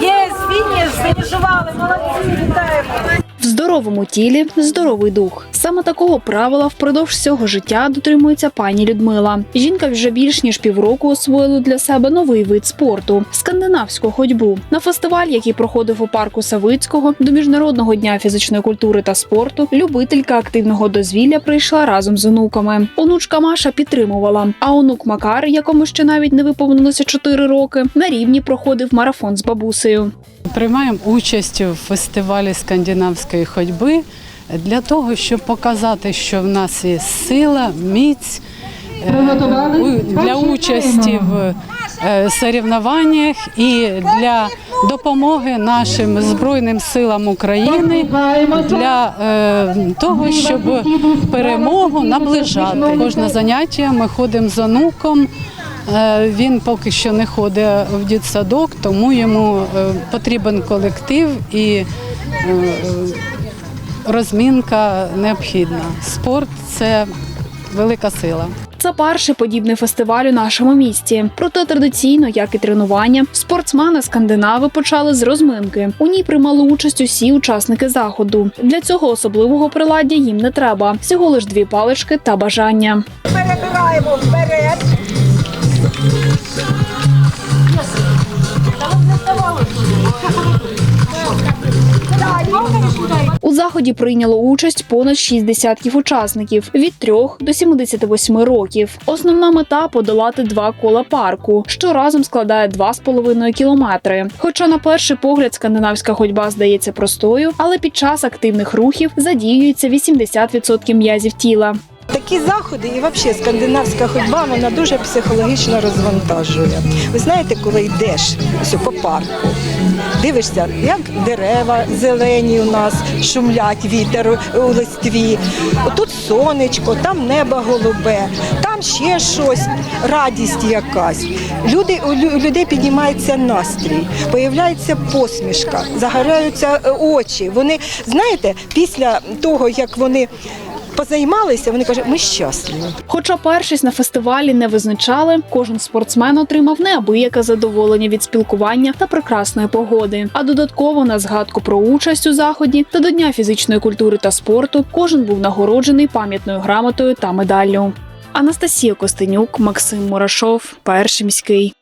Є, фініш, фінішували, молодці, вітаємо. Здоровому тілі здоровий дух. Саме такого правила впродовж всього життя дотримується пані Людмила. Жінка вже більш ніж півроку освоїла для себе новий вид спорту скандинавську ходьбу. На фестиваль, який проходив у парку Савицького, до міжнародного дня фізичної культури та спорту, любителька активного дозвілля прийшла разом з онуками. Онучка Маша підтримувала. А онук Макар, якому ще навіть не виповнилося 4 роки, на рівні проходив марафон з бабусею. Приймаємо участь у фестивалі скандинавської ходьби для того, щоб показати, що в нас є сила, міць е, для участі в е, соревнованнях і для допомоги нашим Збройним силам України для е, того, щоб перемогу наближати. Кожне заняття ми ходимо з онуком. Він поки що не ходить в дитсадок, тому йому потрібен колектив і розмінка необхідна. Спорт це велика сила. Це перший подібний фестиваль у нашому місті. Проте традиційно, як і тренування, спортсмени скандинави почали з розминки. У ній приймали участь усі учасники заходу. Для цього особливого приладдя їм не треба. Всього лиш дві палички та бажання. Перебираємо вперед. У заході прийняло участь понад 6 десятків учасників від 3 до 78 років. Основна мета подолати два кола парку, що разом складає 2,5 кілометри. Хоча на перший погляд скандинавська ходьба здається простою, але під час активних рухів задіюється 80% м'язів тіла. Такі заходи і взагалі скандинавська ходьба вона дуже психологічно розвантажує. Ви знаєте, коли йдеш ось по парку, дивишся, як дерева зелені у нас шумлять вітер у листві. Тут сонечко, там небо голубе, там ще щось, радість якась. Люди у лю- людей піднімається настрій, появляється посмішка, загоряються е, очі. Вони знаєте, після того як вони позаймалися, вони кажуть, ми щасливі. Хоча першість на фестивалі не визначали, кожен спортсмен отримав неабияке задоволення від спілкування та прекрасної погоди. А додатково на згадку про участь у заході та до Дня фізичної культури та спорту кожен був нагороджений пам'ятною грамотою та медаллю. Анастасія Костенюк, Максим Мурашов, перший міський.